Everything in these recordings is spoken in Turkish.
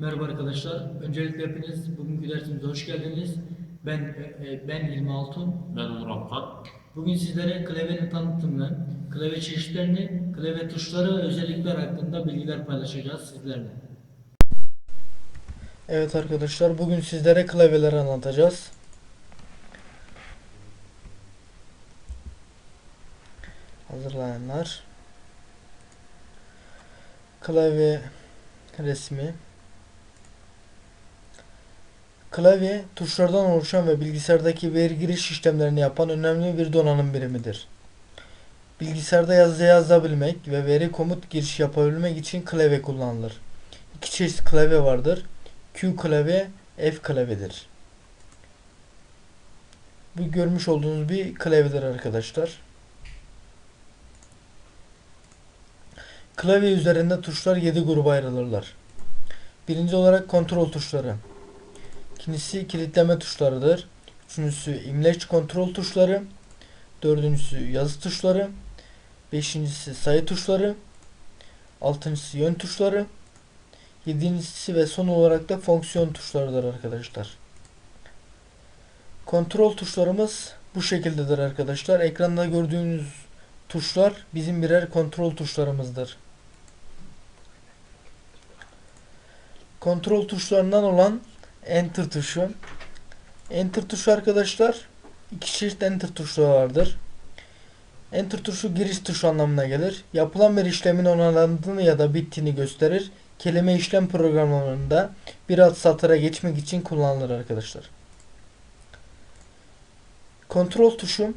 Merhaba arkadaşlar. Öncelikle hepiniz bugünkü dersimize hoş geldiniz. Ben e, ben İlmi Altun. Ben Onur Akkan. Bugün sizlere klavyenin tanıtımını, klavye çeşitlerini, klavye tuşları ve özellikler hakkında bilgiler paylaşacağız sizlerle. Evet arkadaşlar bugün sizlere klavyeleri anlatacağız. Hazırlayanlar. Klavye resmi. Klavye tuşlardan oluşan ve bilgisayardaki veri giriş işlemlerini yapan önemli bir donanım birimidir. Bilgisayarda yazı yazabilmek ve veri komut giriş yapabilmek için klavye kullanılır. İki çeşit klavye vardır. Q klavye, F klavyedir. Bu görmüş olduğunuz bir klavyedir arkadaşlar. Klavye üzerinde tuşlar 7 gruba ayrılırlar. Birinci olarak kontrol tuşları. İkincisi kilitleme tuşlarıdır. Üçüncüsü imleç kontrol tuşları. Dördüncüsü yazı tuşları. Beşincisi sayı tuşları. Altıncısı yön tuşları. Yedincisi ve son olarak da fonksiyon tuşlarıdır arkadaşlar. Kontrol tuşlarımız bu şekildedir arkadaşlar. Ekranda gördüğünüz tuşlar bizim birer kontrol tuşlarımızdır. Kontrol tuşlarından olan Enter tuşu. Enter tuşu arkadaşlar iki çeşit Enter tuşu vardır. Enter tuşu giriş tuşu anlamına gelir. Yapılan bir işlemin onaylandığını ya da bittiğini gösterir. Kelime işlem programlarında bir alt satıra geçmek için kullanılır arkadaşlar. Kontrol tuşu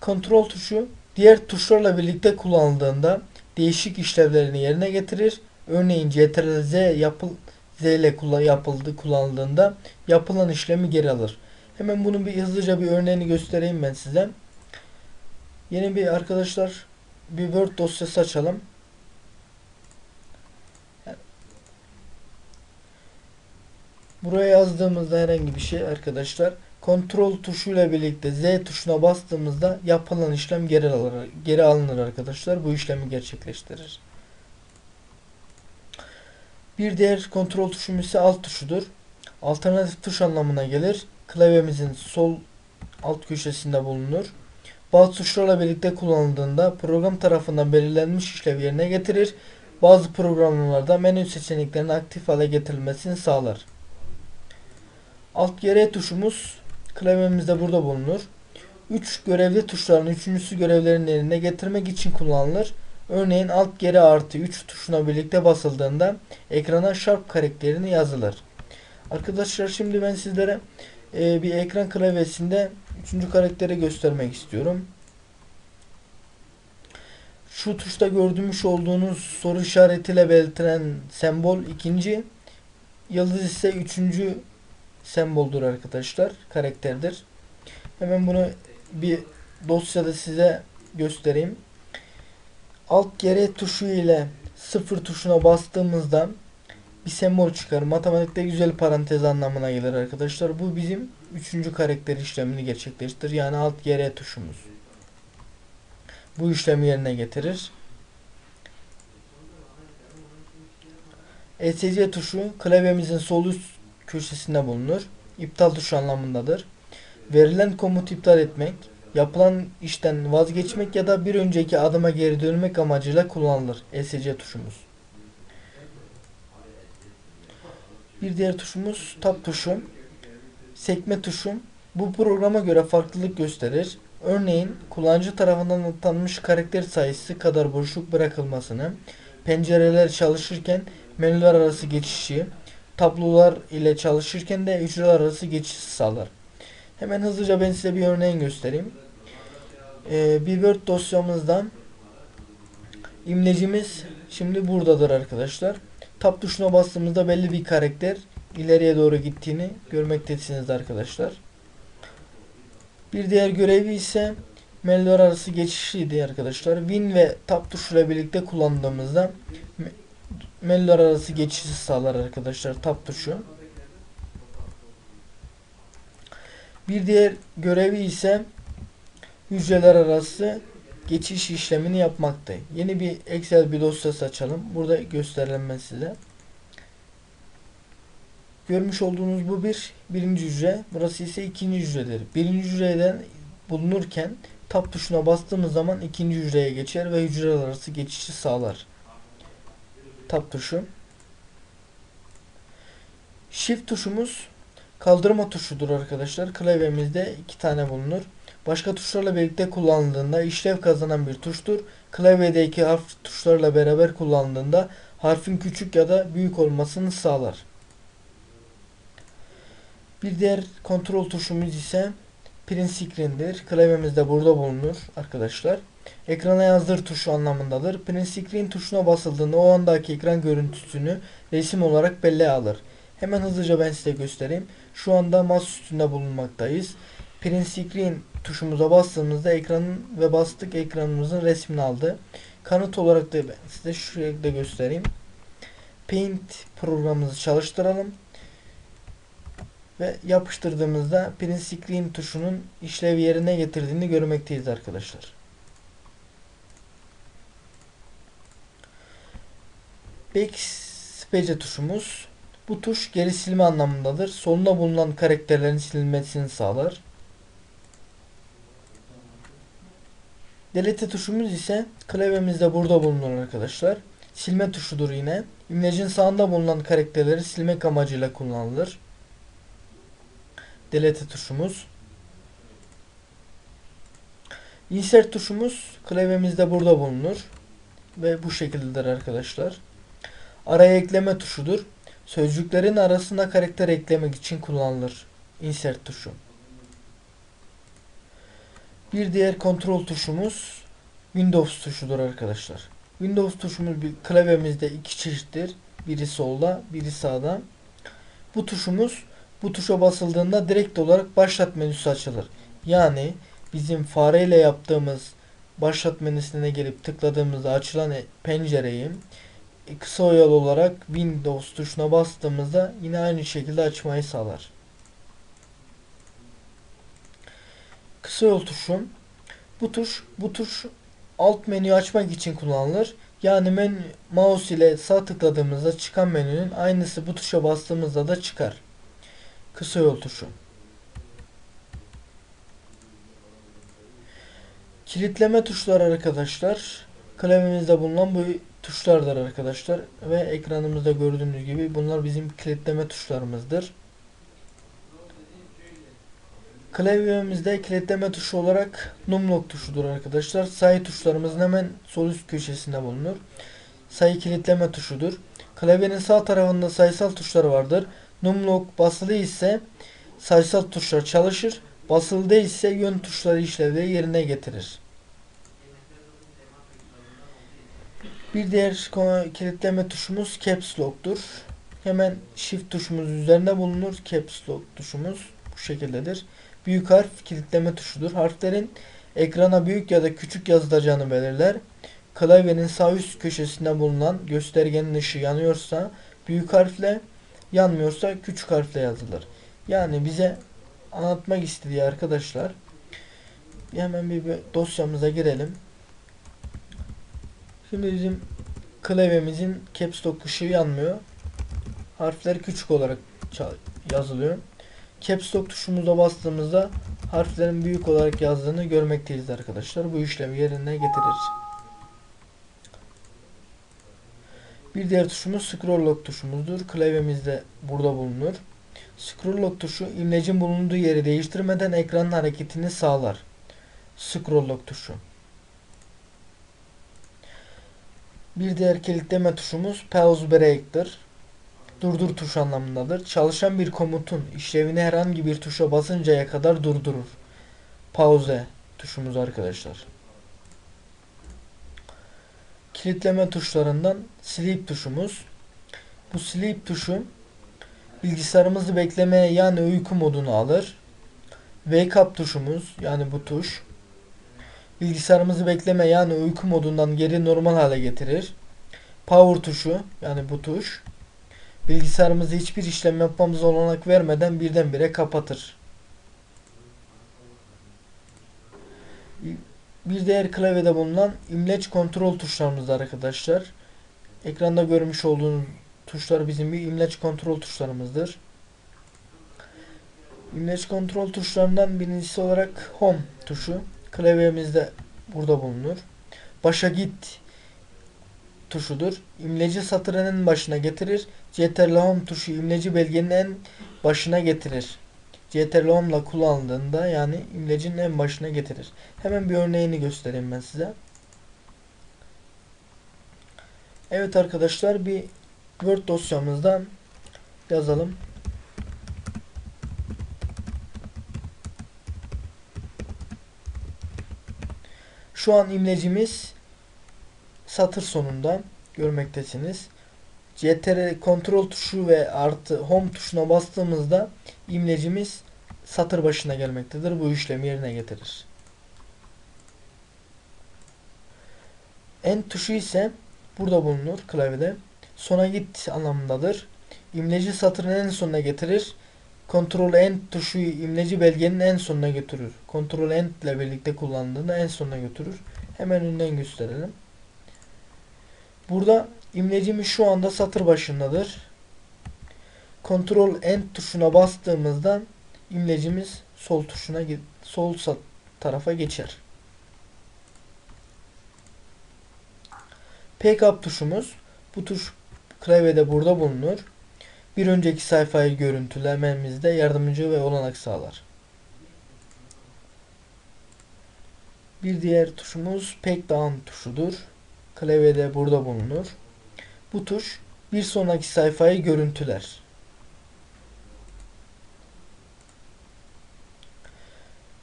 Kontrol tuşu diğer tuşlarla birlikte kullanıldığında değişik işlevlerini yerine getirir. Örneğin Ctrl Z yapıl Z ile yapıldı kullanıldığında yapılan işlemi geri alır. Hemen bunun bir hızlıca bir örneğini göstereyim ben size. Yeni bir arkadaşlar bir Word dosyası açalım. Buraya yazdığımızda herhangi bir şey arkadaşlar kontrol tuşuyla birlikte Z tuşuna bastığımızda yapılan işlem geri alır, geri alınır arkadaşlar. Bu işlemi gerçekleştirir. Bir diğer kontrol tuşumuz ise alt tuşudur. Alternatif tuş anlamına gelir. Klavyemizin sol alt köşesinde bulunur. Bazı tuşlarla birlikte kullanıldığında program tarafından belirlenmiş işlevi yerine getirir. Bazı programlarda menü seçeneklerinin aktif hale getirilmesini sağlar. Alt GR tuşumuz klavyemizde burada bulunur. 3 görevli tuşların üçüncüsü görevlerini yerine getirmek için kullanılır. Örneğin alt geri artı 3 tuşuna birlikte basıldığında ekrana Sharp karakterini yazılır. Arkadaşlar şimdi ben sizlere e, bir ekran klavyesinde 3. karakteri göstermek istiyorum. Şu tuşta gördüğümüz olduğunuz soru işaretiyle belirtilen sembol ikinci, yıldız ise üçüncü semboldur arkadaşlar. Karakterdir. Hemen bunu bir dosyada size göstereyim. Alt geri tuşu ile sıfır tuşuna bastığımızda bir sembol çıkar. Matematikte güzel parantez anlamına gelir arkadaşlar. Bu bizim üçüncü karakter işlemini gerçekleştirir. Yani alt geri tuşumuz. Bu işlemi yerine getirir. ESC tuşu klavyemizin sol üst köşesinde bulunur. İptal tuşu anlamındadır. Verilen komut iptal etmek, yapılan işten vazgeçmek ya da bir önceki adıma geri dönmek amacıyla kullanılır. ESC tuşumuz. Bir diğer tuşumuz tab tuşu. Sekme tuşu. Bu programa göre farklılık gösterir. Örneğin kullanıcı tarafından atanmış karakter sayısı kadar boşluk bırakılmasını, pencereler çalışırken menüler arası geçişi, tablolar ile çalışırken de hücreler arası geçiş sağlar. Hemen hızlıca ben size bir örneğin göstereyim. Ee, bir dosyamızdan imlecimiz şimdi buradadır arkadaşlar. Tab tuşuna bastığımızda belli bir karakter ileriye doğru gittiğini görmektesiniz arkadaşlar. Bir diğer görevi ise menüler arası geçişiydi arkadaşlar. Win ve Tab tuşuyla birlikte kullandığımızda menüler arası geçişi sağlar arkadaşlar tab tuşu. Bir diğer görevi ise hücreler arası geçiş işlemini yapmakta. Yeni bir Excel bir dosyası açalım. Burada gösterilen size. Görmüş olduğunuz bu bir birinci hücre. Burası ise ikinci hücredir. Birinci hücreden bulunurken tab tuşuna bastığımız zaman ikinci hücreye geçer ve hücreler arası geçişi sağlar. Tab tuşu. Shift tuşumuz kaldırma tuşudur arkadaşlar. Klavyemizde iki tane bulunur. Başka tuşlarla birlikte kullanıldığında işlev kazanan bir tuştur. Klavyedeki harf tuşlarla beraber kullanıldığında harfin küçük ya da büyük olmasını sağlar. Bir diğer kontrol tuşumuz ise print screen'dir. Klavyemiz de burada bulunur arkadaşlar. Ekrana yazdır tuşu anlamındadır. Print screen tuşuna basıldığında o andaki ekran görüntüsünü resim olarak belleğe alır. Hemen hızlıca ben size göstereyim. Şu anda masa üstünde bulunmaktayız. Print screen tuşumuza bastığımızda ekranın ve bastık ekranımızın resmini aldı. Kanıt olarak da ben size şu şekilde göstereyim. Paint programımızı çalıştıralım. Ve yapıştırdığımızda print screen tuşunun işlev yerine getirdiğini görmekteyiz arkadaşlar. Backspace tuşumuz bu tuş geri silme anlamındadır. Solunda bulunan karakterlerin silinmesini sağlar. Delete tuşumuz ise klavyemizde burada bulunur arkadaşlar. Silme tuşudur yine. İmlecin sağında bulunan karakterleri silmek amacıyla kullanılır. Delete tuşumuz. Insert tuşumuz klavyemizde burada bulunur. Ve bu şekildedir arkadaşlar. Araya ekleme tuşudur. Sözcüklerin arasına karakter eklemek için kullanılır. Insert tuşu. Bir diğer kontrol tuşumuz Windows tuşudur arkadaşlar. Windows tuşumuz bir klavyemizde iki çeşittir. Biri solda, biri sağda. Bu tuşumuz bu tuşa basıldığında direkt olarak başlat menüsü açılır. Yani bizim fareyle yaptığımız başlat menüsüne gelip tıkladığımızda açılan e- pencereyi e, kısa yol olarak Windows tuşuna bastığımızda yine aynı şekilde açmayı sağlar. Kısa yol tuşu bu tuş bu tuş alt menüyü açmak için kullanılır. Yani menü, mouse ile sağ tıkladığımızda çıkan menünün aynısı bu tuşa bastığımızda da çıkar. Kısa yol tuşu. Kilitleme tuşları arkadaşlar. Klavyemizde bulunan bu tuşlardır arkadaşlar. Ve ekranımızda gördüğünüz gibi bunlar bizim kilitleme tuşlarımızdır. Klavyemizde kilitleme tuşu olarak numlock tuşudur arkadaşlar. Sayı tuşlarımızın hemen sol üst köşesinde bulunur. Sayı kilitleme tuşudur. Klavyenin sağ tarafında sayısal tuşlar vardır. Numlock basılı ise sayısal tuşlar çalışır. Basılı değilse yön tuşları işlevleri yerine getirir. Bir diğer kilitleme tuşumuz Caps Lock'tur. Hemen Shift tuşumuz üzerinde bulunur. Caps Lock tuşumuz bu şekildedir. Büyük harf kilitleme tuşudur. Harflerin ekrana büyük ya da küçük yazılacağını belirler. Klavyenin sağ üst köşesinde bulunan göstergenin ışığı yanıyorsa büyük harfle, yanmıyorsa küçük harfle yazılır. Yani bize anlatmak istediği arkadaşlar hemen bir, bir dosyamıza girelim. Şimdi bizim klavyemizin caps lock ışığı yanmıyor. Harfler küçük olarak yazılıyor. Caps lock tuşumuza bastığımızda harflerin büyük olarak yazdığını görmekteyiz arkadaşlar. Bu işlemi yerine getirir. Bir diğer tuşumuz scroll lock tuşumuzdur. Klavyemizde burada bulunur. Scroll lock tuşu imlecin bulunduğu yeri değiştirmeden ekranın hareketini sağlar. Scroll lock tuşu. Bir diğer kilitleme tuşumuz pause break'tir. Durdur tuş anlamındadır. Çalışan bir komutun işlevini herhangi bir tuşa basıncaya kadar durdurur. Pause tuşumuz arkadaşlar. Kilitleme tuşlarından sleep tuşumuz. Bu sleep tuşu bilgisayarımızı beklemeye yani uyku modunu alır. Wake up tuşumuz yani bu tuş bilgisayarımızı bekleme yani uyku modundan geri normal hale getirir. Power tuşu yani bu tuş bilgisayarımızı hiçbir işlem yapmamıza olanak vermeden birdenbire kapatır. Bir diğer klavyede bulunan imleç kontrol tuşlarımız arkadaşlar. Ekranda görmüş olduğunuz tuşlar bizim bir imleç kontrol tuşlarımızdır. İmleç kontrol tuşlarından birincisi olarak home tuşu. Klavyemizde burada bulunur. Başa git tuşudur. İmleci satırın en başına getirir. CTRL home tuşu imleci belgenin en başına getirir. CTRL home ile kullanıldığında yani imlecin en başına getirir. Hemen bir örneğini göstereyim ben size. Evet arkadaşlar bir Word dosyamızdan yazalım. Şu an imlecimiz satır sonunda görmektesiniz. CTRL kontrol tuşu ve artı home tuşuna bastığımızda imlecimiz satır başına gelmektedir. Bu işlemi yerine getirir. End tuşu ise burada bulunur klavyede. Sona git anlamındadır. İmleci satırın en sonuna getirir. Ctrl End tuşu imleci belgenin en sonuna götürür. Ctrl End ile birlikte kullandığında en sonuna götürür. Hemen önden gösterelim. Burada imlecimiz şu anda satır başındadır. Ctrl End tuşuna bastığımızda imlecimiz sol tuşuna sol tarafa geçer. Pickup tuşumuz bu tuş klavyede burada bulunur. Bir önceki sayfayı görüntülememizde yardımcı ve olanak sağlar. Bir diğer tuşumuz Pek Down tuşudur. Klavyede burada bulunur. Bu tuş bir sonraki sayfayı görüntüler.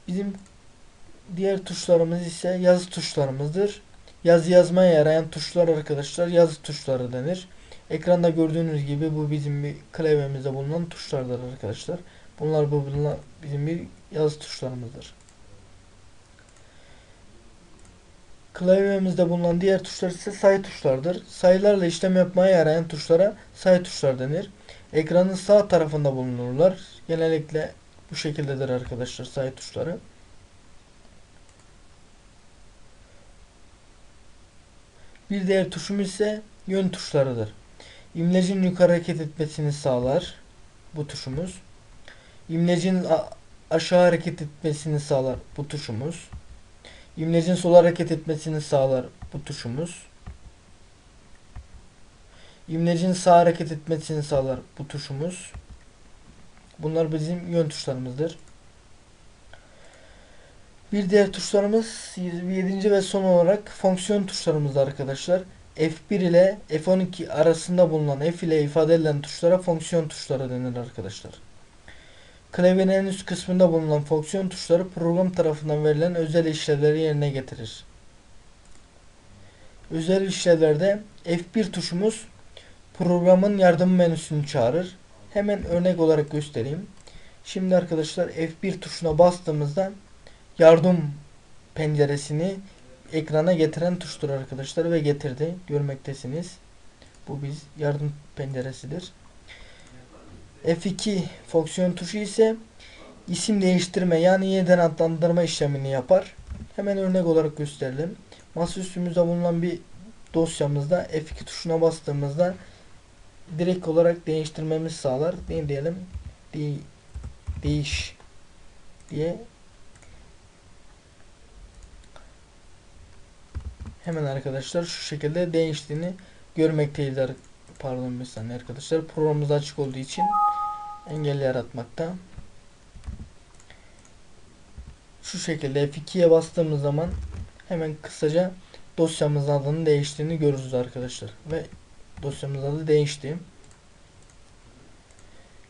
Bizim diğer tuşlarımız ise yazı tuşlarımızdır. Yazı yazmaya yarayan tuşlar arkadaşlar yazı tuşları denir. Ekranda gördüğünüz gibi bu bizim bir klavyemizde bulunan tuşlardır arkadaşlar. Bunlar bu bizim bir yazı tuşlarımızdır. Klavyemizde bulunan diğer tuşlar ise sayı tuşlardır. Sayılarla işlem yapmaya yarayan tuşlara sayı tuşlar denir. Ekranın sağ tarafında bulunurlar. Genellikle bu şekildedir arkadaşlar sayı tuşları. Bir diğer tuşumuz ise yön tuşlarıdır. İmlecin yukarı hareket etmesini sağlar bu tuşumuz. İmlecin aşağı hareket etmesini sağlar bu tuşumuz. İmlecin sola hareket etmesini sağlar bu tuşumuz. İmlecin sağ hareket etmesini sağlar bu tuşumuz. Bunlar bizim yön tuşlarımızdır. Bir diğer tuşlarımız 7. ve son olarak fonksiyon tuşlarımız arkadaşlar. F1 ile F12 arasında bulunan F ile ifade edilen tuşlara fonksiyon tuşları denir arkadaşlar. Klavyenin en üst kısmında bulunan fonksiyon tuşları program tarafından verilen özel işlevleri yerine getirir. Özel işlevlerde F1 tuşumuz programın yardım menüsünü çağırır. Hemen örnek olarak göstereyim. Şimdi arkadaşlar F1 tuşuna bastığımızda yardım penceresini ekrana getiren tuştur arkadaşlar ve getirdi. Görmektesiniz. Bu biz yardım penceresidir. F2 fonksiyon tuşu ise isim değiştirme yani yeniden adlandırma işlemini yapar. Hemen örnek olarak gösterelim. Masaüstümüzde bulunan bir dosyamızda F2 tuşuna bastığımızda direkt olarak değiştirmemiz sağlar. Ne diyelim? De değiş diye hemen arkadaşlar şu şekilde değiştiğini görmekteyiz. Ar- Pardon bir saniye arkadaşlar. Programımız açık olduğu için engel yaratmakta. Şu şekilde F2'ye bastığımız zaman hemen kısaca dosyamızın adının değiştiğini görürüz arkadaşlar. Ve dosyamızın adı değişti.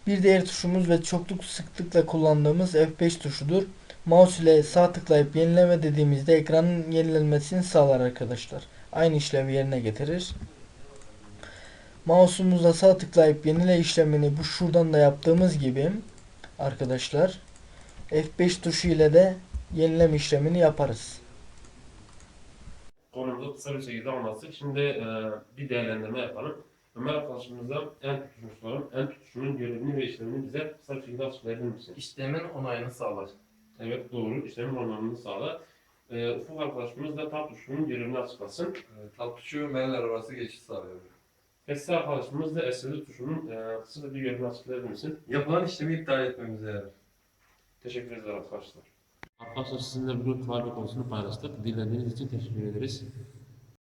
Bir diğer tuşumuz ve çokluk sıklıkla kullandığımız F5 tuşudur. Mouse ile sağ tıklayıp yenileme dediğimizde ekranın yenilenmesini sağlar arkadaşlar. Aynı işlevi yerine getirir. Mouse'umuzla sağ tıklayıp yenile işlemini bu şuradan da yaptığımız gibi arkadaşlar F5 tuşu ile de yenileme işlemini yaparız. konumuzu kısa bir şekilde anlattık. Şimdi e, bir değerlendirme yapalım. Ömer arkadaşımıza en tutuşunu soralım. En tutuşunun görevini ve işlemini bize kısa bir şekilde açıklayabilir misin? İşlemin onayını sağlar. Evet doğru. İşlemin onarımını sağlar. E, Ufuk arkadaşımız da tab tuşunun görevini açıklasın. E, Tab tuşu menüler arası geçiş sağlıyor. Esra arkadaşımız da eseri tuşunun e, kısaca bir görevini açıklayabilir misin? Yapılan işlemi iptal etmemize yarar. Teşekkür ederiz arkadaşlar. Arkadaşlar sizinle bugün tarih konusunu paylaştık. Dinlediğiniz için teşekkür ederiz.